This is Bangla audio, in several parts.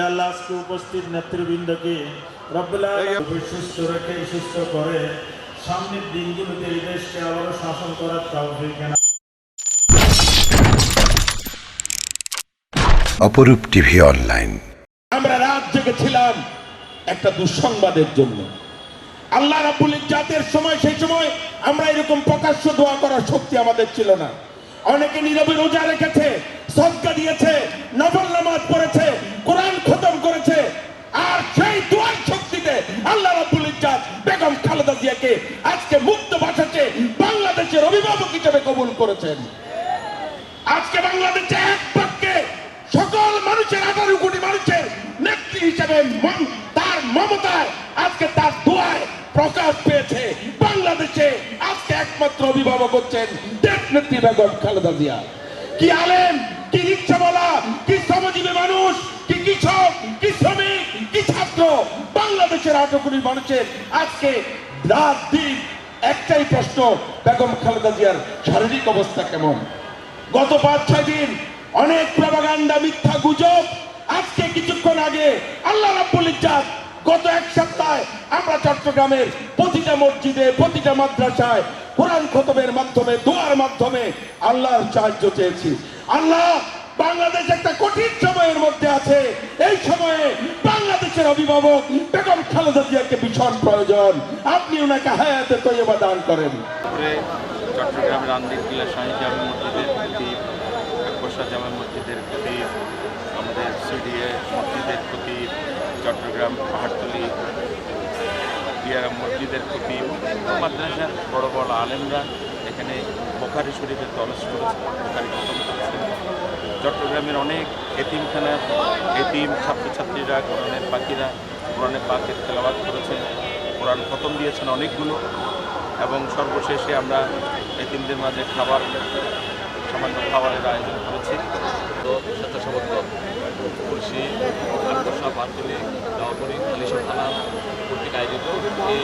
আল্লাহ আজকে উপস্থিত নেতৃবৃন্দকে রব্বুল সুস্থ রেখে সুস্থ করে সামনের দিনগুলোতে এই দেশকে আবারও শাসন করার তৌফিক এনায়েত অপরূপ টিভি অনলাইন। আমরা রাত জেগেছিলাম একটা দুঃসংবাদের জন্য। আল্লাহ রাব্বুল জাতের সময় সেই সময় আমরা এরকম প্রকাশ্য দোয়া করার শক্তি আমাদের ছিল না। অনেকে নীরবে রোজা রেখেছে সদকা দিয়েছে নফল নামাজ পড়েছে খালেদা আজকে মুক্ত ভাষাতে বাংলাদেশের অভিভাবক হিসেবে কবুল করেছেন। আজকে বাংলাদেশে এক পক্ষে সকল মানুষের আঠারো কোটি মানুষের নেত্রী হিসেবে তার মমতায় আজকে তার দোয়ায় প্রকাশ পেয়েছে। বাংলাদেশে আজকে একমাত্র অভিভাবক হচ্ছেন দেশ নেত্রী বেগম খালেদা জিয়া। কি আলেম, কি রিক্সাওয়ালা, কি শ্রমজীবী মানুষ, কি কৃষক, কি শ্রমিক, কি ছাত্র, বাংলাদেশের আঠারো মানুষের আজকে রাত দিন একটাই প্রশ্ন, বেগম খালেদা জিয়ার শারীরিক অবস্থা কেমন? গত পাঁচ, ছয় দিন অনেক প্রবাগান্ডা মিথ্যা গুজব। আজকে কিছুক্ষণ আগে আল্লাহ রাব্বুল ইজ্জাত গত এক সপ্তাহে আমরা চট্টগ্রামের প্রতিটা মসজিদে, প্রতিটা মাদ্রাসায় কোরআন খতমের মাধ্যমে, দোয়ার মাধ্যমে আল্লাহর সাহায্য চেয়েছি। আল্লাহ বাংলাদেশ একটা কঠিন সময়ের মধ্যে আছে। এই সময়ে বাংলাদেশের অভিভাবক বেগম খালেদা জিয়াকে ভীষণ প্রয়োজন। আপনি ওনাকে হায়াতে তৈবা দান করেন। করে চট্টগ্রামের আন্দির কিলা শাহী জামা মসজিদের খতিব আকবরশাহ জামা মসজিদের খতিব আমাদের সিডিএ মসজিদের খতিব চট্টগ্রাম পাহাড়তলি মসজিদের খতিব মাদ্রাসার বড় বড় আলেমরা এখানে বোখারি শরীফের তলস করেছে বোখারি করেছে চট্টগ্রামের অনেক এতিমখানার এতিম ছাত্রছাত্রীরা, কোরআনের পাখিরা, কোরআনের পাখির তেলাবাদ করেছেন, কোরআন খতম দিয়েছেন অনেকগুলো, এবং সর্বশেষে আমরা এতিমদের মাঝে খাবার, সামান্য খাবারের আয়োজন করেছি তো স্বেচ্ছাসেবক দল তুলসী আটকষা পাঁচগুলি জামাপুরি আলিশা থানা কর্তৃক আয়োজিত এই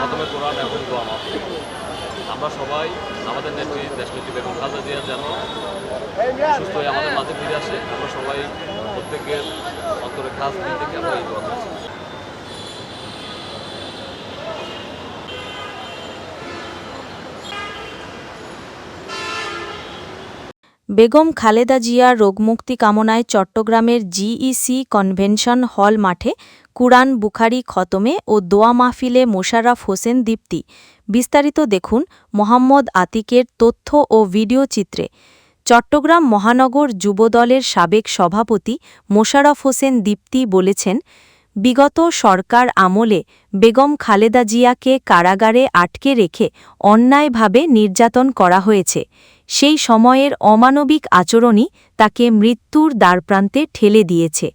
প্রথমে কোরআন এবং মাহফিল। আমরা সবাই আমাদের নেত্রী দেশনেত্রী বেগম খালেদা জিয়া যেন সুস্থ হয়ে আমাদের মাঝে ফিরে আসে, আমরা সবাই প্রত্যেকের অন্তরে কাজ নিতে থেকে আমরা এই দোয়া বেগম খালেদা জিয়ার রোগমুক্তি কামনায় চট্টগ্রামের জিইসি কনভেনশন হল মাঠে কুরআন বুখারি খতমে ও দোয়া মাহফিলে মোশাররফ হোসেন দীপ্তি। বিস্তারিত দেখুন মোহাম্মদ আতিকের তথ্য ও ভিডিও চিত্রে। চট্টগ্রাম মহানগর যুবদলের সাবেক সভাপতি মোশাররফ হোসেন দীপ্তি বলেছেন, বিগত সরকার আমলে বেগম খালেদা জিয়াকে কারাগারে আটকে রেখে অন্যায়ভাবে নির্যাতন করা হয়েছে। সেই সময়ের অমানবিক আচরণই তাকে মৃত্যুর দ্বারপ্রান্তে ঠেলে দিয়েছে।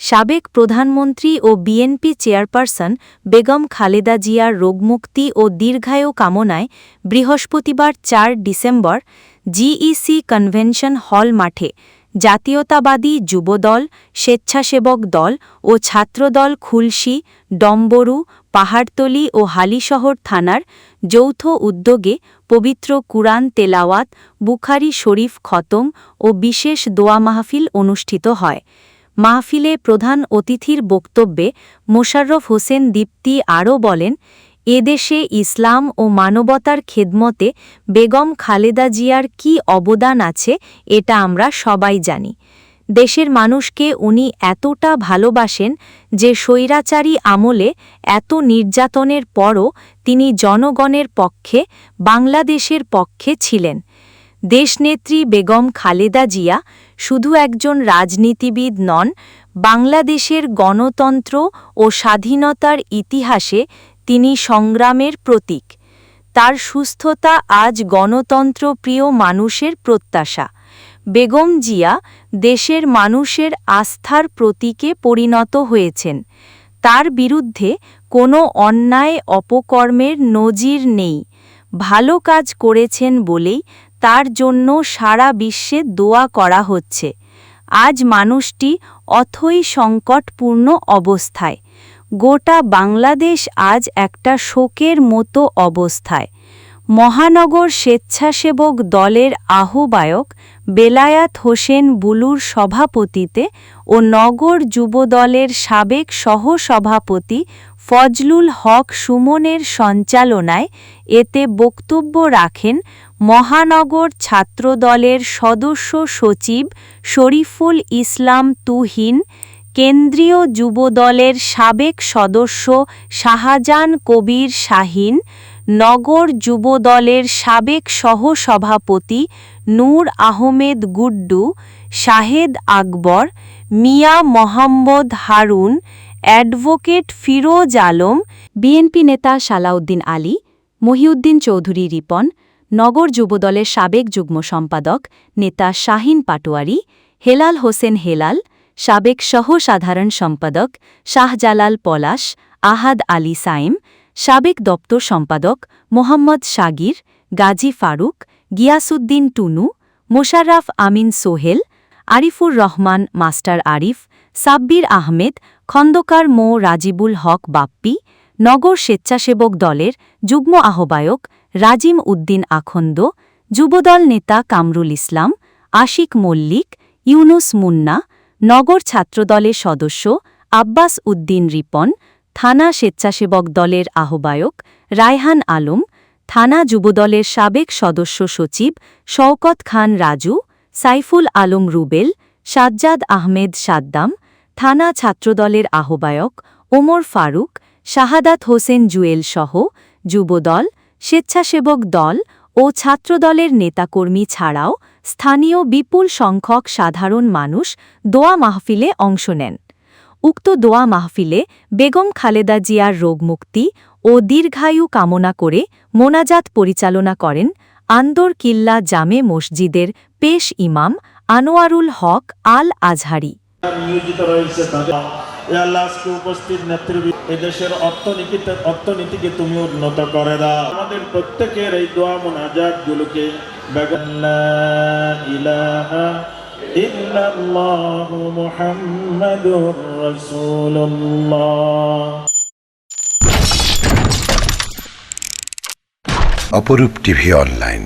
সাবেক প্রধানমন্ত্রী ও বিএনপি চেয়ারপারসন বেগম খালেদা জিয়ার রোগমুক্তি ও দীর্ঘায়ু কামনায় বৃহস্পতিবার চার ডিসেম্বর জিইসি কনভেনশন হল মাঠে জাতীয়তাবাদী যুবদল, স্বেচ্ছাসেবক দল ও ছাত্রদল খুলশি, ডম্বরু, পাহাড়তলি ও হালিশহর থানার যৌথ উদ্যোগে পবিত্র কুরআন তেলাওয়াত, বুখারি শরীফ খতম ও বিশেষ দোয়া মাহফিল অনুষ্ঠিত হয়। মাহফিলে প্রধান অতিথির বক্তব্যে মোশাররফ হোসেন দীপ্তি আরও বলেন, এদেশে ইসলাম ও মানবতার খেদমতে বেগম খালেদা জিয়ার কি অবদান আছে, এটা আমরা সবাই জানি। দেশের মানুষকে উনি এতটা ভালোবাসেন যে স্বৈরাচারী আমলে এত নির্যাতনের পরও তিনি জনগণের পক্ষে, বাংলাদেশের পক্ষে ছিলেন। দেশনেত্রী বেগম খালেদা জিয়া শুধু একজন রাজনীতিবিদ নন, বাংলাদেশের গণতন্ত্র ও স্বাধীনতার ইতিহাসে তিনি সংগ্রামের প্রতীক। তার সুস্থতা আজ গণতন্ত্রপ্রিয় মানুষের প্রত্যাশা। বেগম জিয়া দেশের মানুষের আস্থার প্রতীকে পরিণত হয়েছেন। তার বিরুদ্ধে কোনো অন্যায় অপকর্মের নজির নেই। ভালো কাজ করেছেন বলেই তার জন্য সারা বিশ্বে দোয়া করা হচ্ছে। আজ মানুষটি অথই সংকটপূর্ণ অবস্থায়। গোটা বাংলাদেশ আজ একটা শোকের মতো অবস্থায়। মহানগর স্বেচ্ছাসেবক দলের আহ্বায়ক বেলায়াত হোসেন বুলুর সভাপতিতে ও নগর যুবদলের সাবেক সহসভাপতি ফজলুল হক সুমনের সঞ্চালনায় এতে বক্তব্য রাখেন মহানগর ছাত্রদলের সদস্য সচিব শরীফুল ইসলাম তুহিন, কেন্দ্রীয় যুবদলের সাবেক সদস্য শাহজাহান কবির শাহিন, নগর যুবদলের সাবেক সহসভাপতি নূর আহমেদ গুড্ডু, শাহেদ আকবর, মিয়া মোহাম্মদ হারুন, অ্যাডভোকেট ফিরোজ আলম, বিএনপি নেতা সালাউদ্দিন আলী, মহিউদ্দিন চৌধুরী রিপন, নগর যুবদলের সাবেক যুগ্ম সম্পাদক নেতা শাহিন পাটোয়ারি, হেলাল হোসেন হেলাল, সাবেক সহ সাধারণ সম্পাদক শাহজালাল পলাশ, আহাদ আলী সাইম, সাবেক দপ্তর সম্পাদক মোহাম্মদ সাগির গাজী ফারুক গিয়াসুদ্দিন টুনু, মোশাররাফ আমিন সোহেল, আরিফুর রহমান, মাস্টার আরিফ, সাব্বির আহমেদ, খন্দকার মো রাজিবুল হক বাপ্পি, নগর স্বেচ্ছাসেবক দলের যুগ্ম আহ্বায়ক রাজিম উদ্দিন আখন্দ, যুবদল নেতা কামরুল ইসলাম, আশিক মল্লিক, ইউনুস মুন্না, নগর ছাত্রদলের সদস্য আব্বাস উদ্দিন রিপন, থানা স্বেচ্ছাসেবক দলের আহ্বায়ক রায়হান আলম থানা যুবদলের সাবেক সদস্য সচিব শওকত খান রাজু, সাইফুল আলম রুবেল, সাজ্জাদ আহমেদ সাদ্দাম, থানা ছাত্রদলের আহ্বায়ক ওমর ফারুক, শাহাদাত হোসেন জুয়েল সহ যুবদল, স্বেচ্ছাসেবক দল ও ছাত্রদলের নেতাকর্মী ছাড়াও স্থানীয় বিপুল সংখ্যক সাধারণ মানুষ দোয়া মাহফিলে অংশ নেন। উক্ত দোয়া মাহফিলে বেগম খালেদা জিয়ার রোগমুক্তি ও দীর্ঘায়ু কামনা করে মোনাজাত পরিচালনা করেন আন্দর কিল্লা জামে মসজিদের পেশ ইমাম আনোয়ারুল হক আল আজহারি অর্থনীতিকে তুমি উন্নত অপরূপ টিভি অনলাইন